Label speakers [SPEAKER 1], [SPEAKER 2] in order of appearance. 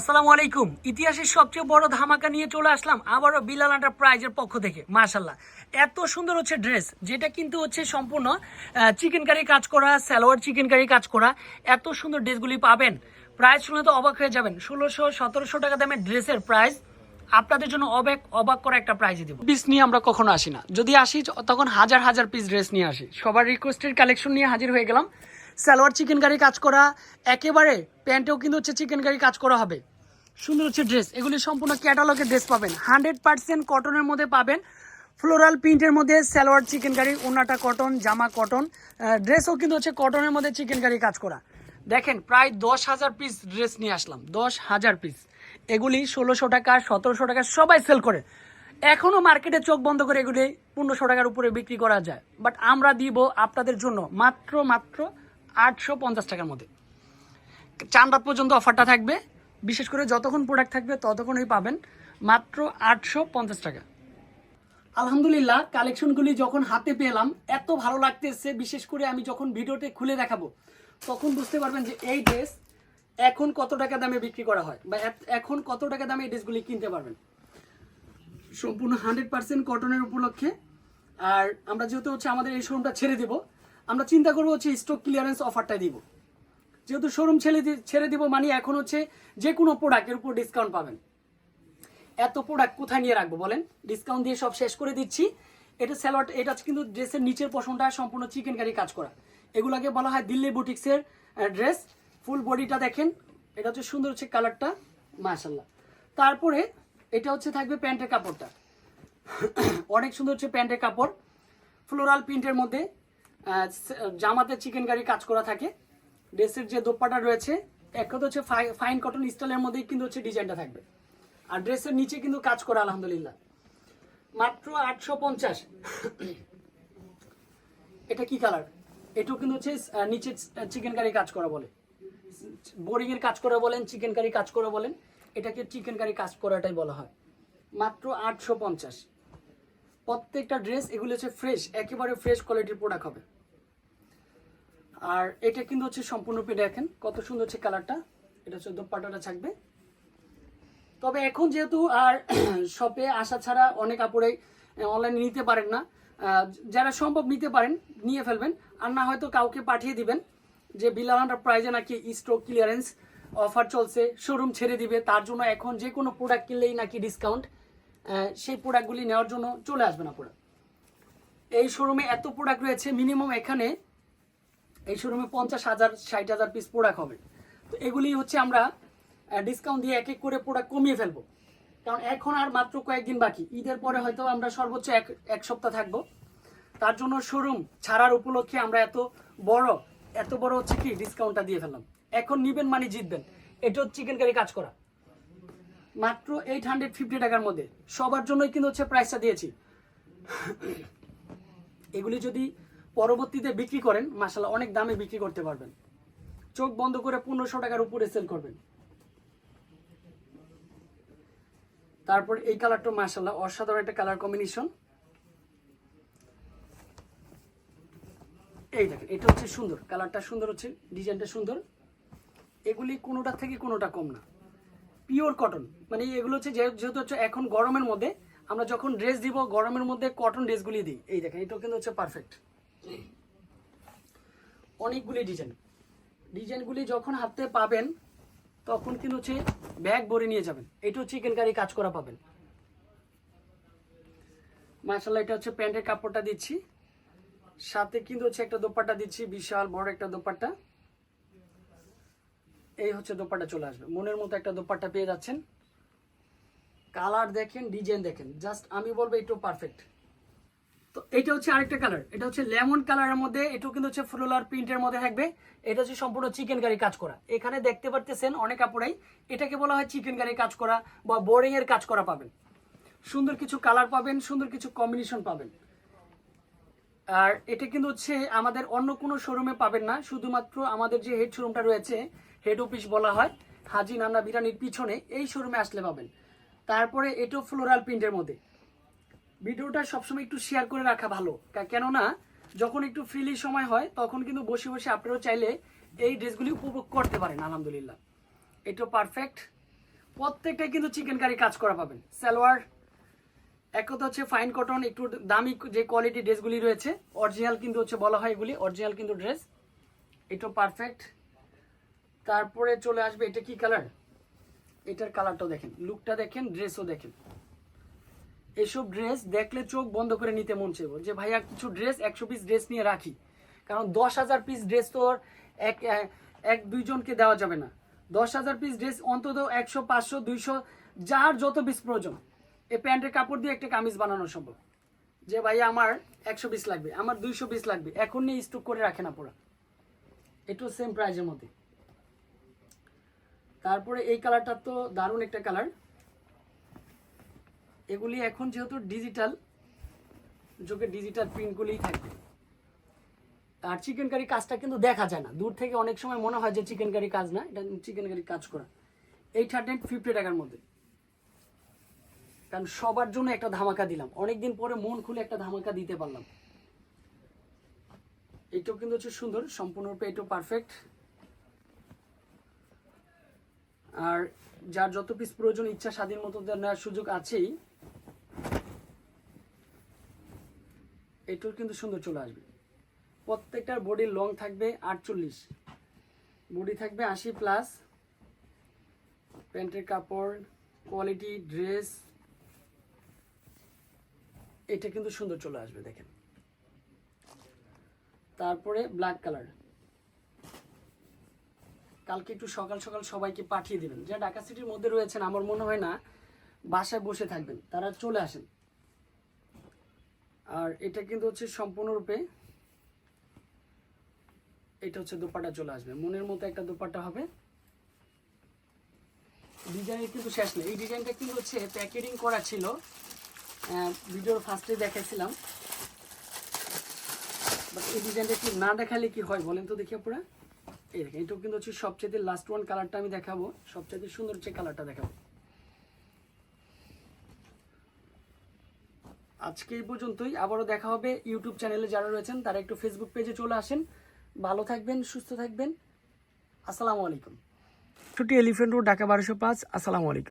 [SPEAKER 1] আসসালামু আলাইকুম। ইতিহাসের সবচেয়ে বড় ধামাকা নিয়ে চলে আসলাম আবারও বিলাল প্রাইজের পক্ষ থেকে। মাশাল্লাহ এত সুন্দর হচ্ছে ড্রেস, যেটা কিন্তু হচ্ছে সম্পূর্ণ চিকেন কারি কাজ করা স্যালোয়ার চিকেন কারি কাজ করা। এত সুন্দর ড্রেসগুলি পাবেন। প্রাইস শুনে তো অবাক হয়ে যাবেন। ষোলোশো, সতেরোশো টাকা দামের ড্রেসের প্রাইস। আপনাদের জন্য অবাক অবাক করা একটা প্রাইজে দিব। পিস নিয়ে আমরা কখনো আসি না। যদি আসি, তখন হাজার হাজার পিস ড্রেস নিয়ে আসি। সবার রিকোয়েস্টের কালেকশন নিয়ে হাজির হয়ে গেলাম। সালোয়ার চিকেন কারি কাজ করা। একেবারে প্যান্টেও কিন্তু হচ্ছে চিকেন কারি কাজ করা হবে। সুন্দর হচ্ছে ড্রেস এগুলি সম্পূর্ণ ক্যাটালগের ড্রেস পাবেন। হান্ড্রেড পার্সেন্ট কটনের মধ্যে পাবেন। ফ্লোরাল প্রিন্টের মধ্যে সালোয়ার চিকেন কারি ওনাটা কটন জামা কটন ড্রেসও কিন্তু হচ্ছে কটনের মধ্যে চিকেন কারি কাজ করা। দেখেন, প্রায় দশ হাজার পিস ড্রেস নিয়ে আসলাম। দশ হাজার পিস এগুলি ষোলোশো টাকা, সতেরোশো টাকা সবাই সেল করে। এখনও মার্কেটে চোখ বন্ধ করে এগুলি পনেরোশো টাকার উপরে বিক্রি করা যায়। বাট আমরা দিব আপনাদের জন্য মাত্র মাত্র আটশো পঞ্চাশ টাকার মধ্যে। চান রাত পর্যন্ত অফারটা থাকবে। বিশেষ করে যতক্ষণ প্রোডাক্ট থাকবে ততক্ষণই পাবেন মাত্র আটশো পঞ্চাশ টাকা। আলহামদুলিল্লাহ কালেকশনগুলি যখন হাতে পেলাম, এত ভালো লাগতেছে, বিশেষ করে আমি যখন ভিডিওতে খুলে দেখাবো, তখন বুঝতে পারবেন যে এই ড্রেস এখন কত টাকা দামে বিক্রি করা হয় বা এখন কত টাকা দামে এই ড্রেসগুলি কিনতে পারবেন। সম্পূর্ণ হান্ড্রেড পার্সেন্ট কটনের উপলক্ষে। আর আমরা যেহেতু হচ্ছে আমাদের এই শোরুমটা ছেড়ে দিব, আমরা চিন্তা করব হচ্ছে স্টক ক্লিয়ারেন্স অফারটা দিব। যেহেতু শোরুম ছেড়ে ছেড়ে দিব মানে এখন হচ্ছে যে কোনো প্রোডাক্টের উপর ডিসকাউন্ট পাবেন। এত প্রোডাক্ট কোথায় নিয়ে রাখব বলেন? ডিসকাউন্ট দিয়ে সব শেষ করে দিচ্ছি। এটা স্যালোয়ার এটা হচ্ছে কিন্তু ড্রেসের নিচের পশনটা সম্পূর্ণ চিকেন কারি কাজ করা। এগুলাকে বলা হয় দিল্লি বুটিক্সের ড্রেস ফুল বডিটা দেখেন। এটা হচ্ছে সুন্দর হচ্ছে কালারটা মাশাল্লাহ তারপরে এটা হচ্ছে থাকবে প্যান্টের কাপড়টা। অনেক সুন্দর হচ্ছে প্যান্টের কাপড়। ফ্লোরাল প্রিন্টের মধ্যে জামাতে চিকেন কারি কাজ করা থাকে। ড্রেসের যে দোপাটা রয়েছে, এক কথা হচ্ছে ফাই- ফাইন কটন স্টাইলের মধ্যেই কিন্তু হচ্ছে ডিজাইনটা থাকবে। আর ড্রেসের নিচে কিন্তু কাজ করা, আলহামদুলিল্লাহ। মাত্র আটশো পঞ্চাশ। এটা কি কালার এটাও কিন্তু হচ্ছে নিচে চিকেন কারি কাজ করা বলে। বোরিং এর কাজ করা বলেন চিকেন কারি কাজ করা বলেন, এটাকে চিকেন কারি কাজ করাটাই বলা হয়। মাত্র আটশো পঞ্চাশ। প্রত্যেকটা ড্রেস এগুলো হচ্ছে ফ্রেশ একেবারে ফ্রেশ কোয়ালিটির প্রোডাক্ট হবে। আর এটা কিন্তু হচ্ছে সম্পূর্ণ পেয়ে দেখেন, কত সুন্দর হচ্ছে কালারটা। এটা হচ্ছে দোপাটাটা থাকবে। তবে এখন যেহেতু আর শপে আসা ছাড়া অনেক কাপড়ে অনলাইনে নিতে পারেন না। যারা সম্ভব নিতে পারেন, নিয়ে ফেলবেন। আর না হয়তো কাউকে পাঠিয়ে দিবেন যে বিলাল প্রাইজে নাকি স্টক ক্লিয়ারেন্স অফার চলছে শোরুম ছেড়ে দিবে। তার জন্য এখন যে কোনো প্রোডাক্ট কিনলেই নাকি ডিসকাউন্ট সেই প্রোডাক্টগুলি নেওয়ার জন্য চলে আসবে না পুরো এই শোরুমে এত প্রোডাক্ট রয়েছে মিনিমাম এখানে এই শোরুমে পঞ্চাশ হাজার, ষাট হাজার পিস প্রোডাক্ট হবে। তো এগুলি হচ্ছে আমরা ডিসকাউন্ট দিয়ে এক এক করে প্রোডাক্ট কমিয়ে ফেলব। কারণ এখন আর মাত্র কয়েকদিন বাকি। ঈদের পরে হয়তো আমরা সর্বোচ্চ এক এক সপ্তাহ থাকব। তার জন্য শোরুম ছাড়ার উপলক্ষে আমরা এত বড় এত বড় হচ্ছে কি ডিসকাউন্টটা দিয়ে ফেললাম। এখন নিবেন মানে জিতবেন। এটা হচ্ছে চিকেন কারি কাজ করা। মাত্র এইট হান্ড্রেড ফিফটি টাকার মধ্যে। সবার জন্যই কিন্তু হচ্ছে প্রাইসটা দিয়েছি। এগুলি যদি পরবর্তীতে বিক্রি করেন মাসাল্লাহ অনেক দামে বিক্রি করতে পারবেন। চোখ বন্ধ করে পনেরোশো টাকার উপরে সেল করবেন। তারপর এই কালারটা মাসাল্লাহ অসাধারণ একটা কালার কম্বিনেশন এই দেখেন, এটা হচ্ছে সুন্দর কালারটা সুন্দর হচ্ছে ডিজাইনটা সুন্দর। এগুলি কোনোটা থেকে কোনোটা কম না। পিওর কটন মানে এগুলো হচ্ছে যেহেতু হচ্ছে এখন গরমের মধ্যে, আমরা যখন ড্রেস দিব, গরমের মধ্যে কটন ড্রেসগুলি দিই। এই দেখেন, এটাও কিন্তু হচ্ছে পারফেক্ট অনেকগুলি ডিজাইন। ডিজাইনগুলি যখন হাতে পাবেন, তখন কিন্তু হচ্ছে ব্যাগ ভরে নিয়ে যাবেন। এটাও চিকেন কারি কাজ করা পাবেন। মার্শাল্লাহ এটা হচ্ছে প্যান্টের কাপড়টা দিচ্ছি। সাথে কিন্তু হচ্ছে একটা দোপাট্টা দিচ্ছি, বিশাল বড় একটা দোপাট্টা। এই হচ্ছে দোপাট্টা চলে আসবে। মনের মতো একটা দোপাট্টা পেয়ে যাচ্ছেন। কালার দেখেন, ডিজাইন দেখেন। জাস্ট আমি বলব একটু পারফেক্ট। তো এটা হচ্ছে আরেকটা কালার এটা হচ্ছে লেমন কালারের মধ্যে, এটাও কিন্তু হচ্ছে ফ্লোলার প্রিন্টের মধ্যে থাকবে। এটা হচ্ছে সম্পূর্ণ চিকেন কারি কাজ করা। এখানে দেখতে পারতেছেন অনেক কাপড়াই, এটাকে বলা হয় চিকেন কারি কাজ করা বা বোরিং এর কাজ করা পাবেন। সুন্দর কিছু কালার পাবেন, সুন্দর কিছু কম্বিনেশন পাবেন। আর এটা কিন্তু হচ্ছে আমাদের অন্য কোনো শোরুমে পাবেন না, শুধুমাত্র আমাদের যে হেড শোরুমটা রয়েছে হেড অফিস বলা হয়, হাজি নান্না বিরানির পিছনে এই শোরুমে আসলে পাবেন। তারপরে এটাও ফ্লোরাল প্রিন্টের মধ্যে। ভিডিওটা সবসময় একটু শেয়ার করে রাখা ভালো। কেননা, যখন একটু ফ্রিলি সময় হয়, তখন কিন্তু বসে বসে আপনারাও চাইলে এই ড্রেসগুলি উপভোগ করতে পারেন, আলহামদুলিল্লাহ। এটা পারফেক্ট প্রত্যেকটাই কিন্তু চিকেন কারি কাজ করা পাবেন। সালোয়ার, এক হচ্ছে ফাইন কটন একটু দামি যে কোয়ালিটি ড্রেসগুলি রয়েছে অরিজিনাল কিন্তু হচ্ছে বলা হয় এগুলি অরিজিনাল কিন্তু ড্রেস এটা পারফেক্ট তারপরে চলে আসবে, এটা কি কালার এটার কালারটাও দেখেন লুকটা দেখেন ড্রেসও দেখেন। এসব ড্রেস দেখলে চোখ বন্ধ করে নিতে মন চাইব। যে ভাইয়া, কিছু ড্রেস একশো পিস ড্রেস নিয়ে রাখি। কারণ দশ হাজার পিস ড্রেস তো এক এক দুইজনকে দেওয়া যাবে না। দশ হাজার পিস ড্রেস অন্তত একশো, পাঁচশো, দুইশো, যার যত পিস প্রয়োজন। এই প্যান্টের কাপড় দিয়ে একটা কামিজ বানানো সম্ভব। যে ভাইয়া, আমার একশো পিস লাগবে, আমার দুইশো পিস লাগবে। এখন নিয়ে স্টক করে রাখে না পুরা। এটাও সেম প্রাইজের মধ্যে। তারপরে এই কালারটা তো দারুণ একটা কালার এগুলি এখন যেহেতু ডিজিটাল যুগে ডিজিটাল প্রিন্টগুলিই থাকবে আর চিকেন কারি কাজটা কিন্তু দেখা যায় না। দূর থেকে অনেক সময় মনে হয় যে চিকেন কারি কাজ না, এটা চিকেন কারি কাজ করা। এইট হান্ড্রেড ফিফটি টাকার মধ্যে। কারণ সবার জন্য একটা ধামাকা দিলাম। অনেকদিন পরে মন খুলে একটা ধামাকা দিতে পারলাম। এটাও কিন্তু হচ্ছে সুন্দর, সম্পূর্ণরূপে এটাও পারফেক্ট আর যার যত পিস প্রয়োজন, ইচ্ছা, স্বাধীন মতো নেওয়ার সুযোগ আছেই এটাও কিন্তু সুন্দর চলে আসবে। প্রত্যেকটার বডি লং থাকবে আটচল্লিশ। বডি থাকবে আশি প্লাস প্যান্টের কাপড় কোয়ালিটি ড্রেস এটা কিন্তু সুন্দর চলে আসবে, দেখেন। তারপরে ব্ল্যাক কালার কালকে একটু সকাল সকাল সবাইকে পাঠিয়ে দেবেন। যারা ঢাকা সিটির মধ্যে রয়েছেন, আমার মনে হয় না বাসায় বসে থাকবেন, তারা চলে আসেন। আর এটা কিন্তু হচ্ছে সম্পূর্ণরূপে এটা হচ্ছে দোপাটা চলে আসবে। মনের মতো একটা দোপাটা হবে। ডিজাইনের কিন্তু শেষ নেই। এই ডিজাইনটা কিন্তু হচ্ছে প্যাকেটিং করা ছিল। ভিডিওর ফার্স্টে দেখাইছিলাম। বাট এই ডিজাইনটা কি না দেখালে কি হয় বলেন তো দেখি আপনারা। এই দেখেন, এটাও কিন্তু হচ্ছে সবচেয়ে লাস্ট ওয়ান কালারটা আমি দেখাবো। সবচেয়ে সুন্দর হচ্ছে কালারটা দেখাবো। আজকে এই পর্যন্তই। আবারও দেখা হবে ইউটিউব চ্যানেলে যারা রয়েছেন, তারা একটু ফেসবুক পেজে চলে আসেন। ভালো থাকবেন, সুস্থ থাকবেন। আসসালামু আলাইকুম। ছুটি এলিফেন্ট রোড, ঢাকা বারোশো পাঁচ। আসসালামু আলাইকুম।